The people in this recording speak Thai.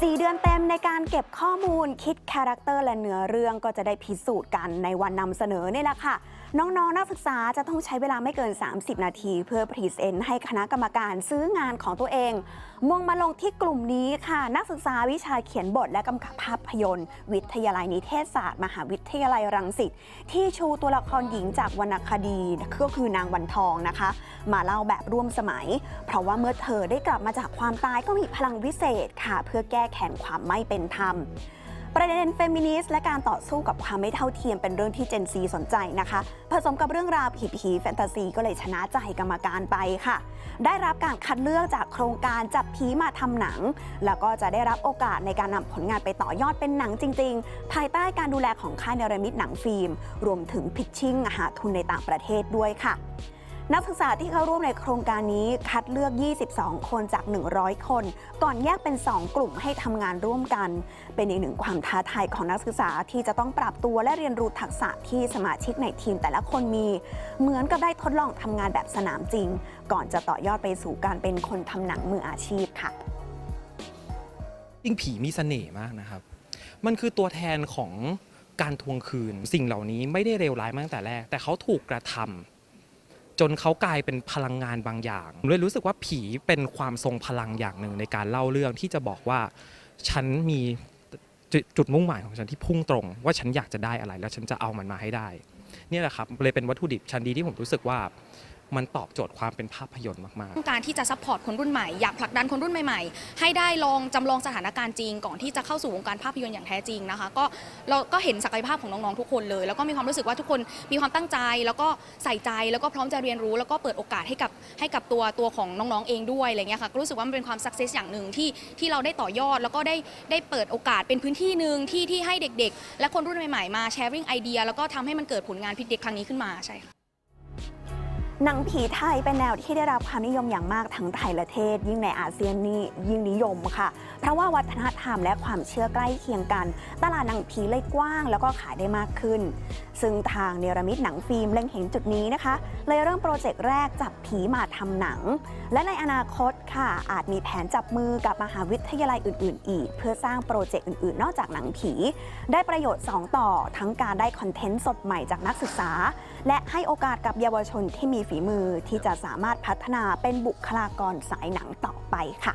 4 เดือนเต็มในการเก็บข้อมูลคิดคาแรคเตอร์และเนื้อเรื่องก็จะได้พิสูจน์กันในวันนำเสนอนี่แหละค่ะ น้องๆนักศึกษาจะต้องใช้เวลาไม่เกิน 30 นาที เพื่อพรีเซนต์ให้คณะกรรมการซื้องานของตัวเอง มุ่งมาลงที่กลุ่มนี้ค่ะ นักศึกษาวิชาเขียนบทและกำกับภาพยนตร์ วิทยาลัยนิเทศศาสตร์ มหาวิทยาลัยรังสิตที่ชูตัวละครหญิงจากวรรณคดีก็คือนางวันทองนะคะ มาเล่าแบบร่วมสมัย เพราะว่าเมื่อเธอได้กลับมาจากความตายก็มีพลังวิเศษค่ะ เพื่อแก้แค้นความไม่เป็นธรรมประเด็นเฟมินิสต์และการต่อสู้กับความไม่เท่าเทียมเป็นเรื่องที่เจนซีสนใจนะคะ ผสมกับเรื่องราวผีผีแฟนตาซีก็เลยชนะใจกรรมการไปค่ะ ได้รับการคัดเลือกจากโครงการจับผีมาทำหนัง แล้วก็จะได้รับโอกาสในการนำผลงานไปต่อยอดเป็นหนังจริง ๆ ภายใต้การดูแลของค่ายเนรมิตหนังฟิล์ม รวมถึงพิชชิ่งหาทุนในต่างประเทศด้วยค่ะ นักศึกษาที่เข้าร่วมในโครงการนี้คัดเลือก 22 คนจาก 100 คน ก่อนแยกเป็น 2 กลุ่มให้ทำงานร่วมกัน เป็นอีกหนึ่งความท้าทายของนักศึกษาที่จะต้องปรับตัวและเรียนรู้ทักษะที่สมาชิกในทีมแต่ละคนมี เหมือนกับได้ทดลองทำงานแบบสนามจริง ก่อนจะต่อยอดไปสู่การเป็นคนทำหนังมืออาชีพค่ะจริงผีมีเสน่ห์มากนะครับ มันคือตัวแทนของการทวงคืน สิ่งเหล่านี้ไม่ได้เลวร้ายมาตั้งแต่แรก แต่เขาถูกกระทำ จนเขากลายเป็นพลังงานบางอย่างผมเลยรู้สึกว่าผีเป็นความทรงพลังอย่างหนึ่งในการเล่าเรื่องที่จะบอกว่า ฉันมีจุดจุดมุ่งหมายของฉันที่พุ่งตรง ว่าฉันอยากจะได้อะไรแล้วฉันจะเอามันมาให้ได้ เนี่ยแหละครับเลยเป็นวัตถุดิบชั้นดีที่ผมรู้สึกว่า มันตอบโจทย์ความเป็นภาพยนตร์มากๆต้องการที่จะซัพพอร์ตคนรุ่นใหม่อยากผลักดันคนรุ่นใหม่ ๆ ให้ได้ลองจำลองสถานการณ์จริง ก่อนที่จะเข้าสู่วงการภาพยนตร์อย่างแท้จริงนะคะ ก็เราก็เห็นศักยภาพของน้อง ๆ ทุกคนเลย แล้วก็มีความรู้สึกว่าทุกคนมีความตั้งใจ แล้วก็ใส่ใจแล้วก็พร้อมจะเรียนรู้ แล้วก็เปิดโอกาสให้กับให้กับตัวตัวของน้อง ๆ เองด้วยอะไรเงี้ยค่ะก็รู้สึกว่ามันเป็นความสักเซสอย่างหนึ่งที่ที่เราได้ต่อยอด แล้วก็ได้ได้เปิดโอกาสเป็นพื้นที่หนึ่งที่ที่ให้เด็ก ๆ และคนรุ่นใหม่ ๆ มาแชร์ริ่งไอเดียแล้วก็ทำให้มันเกิดผลงานพิเด็กครั้งนี้ขึ้นมาใช่ค่ะ หนังผีไทยเป็นแนวที่ได้รับความนิยมอย่างมากทั้งไทยและเทศ ยิ่งในอาเซียนนี่ยิ่งนิยมค่ะ เพราะว่าวัฒนธรรมและความเชื่อใกล้เคียงกัน ตลาดหนังผีเลยกว้างแล้วก็ขายได้มากขึ้น ซึ่งทางเนรมิตหนังฟิล์มเล็งเห็นจุดนี้นะคะ เลยเริ่มโปรเจกต์แรกจับผีมาทำหนัง และในอนาคตค่ะอาจมีแผนจับมือกับมหาวิทยาลัยอื่น ๆ อีก เพื่อสร้างโปรเจกต์อื่น ๆ นอกจากหนังผี ได้ประโยชน์ 2 ต่อ ทั้งการได้คอนเทนต์สดใหม่จากนักศึกษา และให้โอกาสกับเยาวชนที่มีฝีมือที่จะสามารถพัฒนาเป็นบุคลากรสายหนังต่อไปค่ะ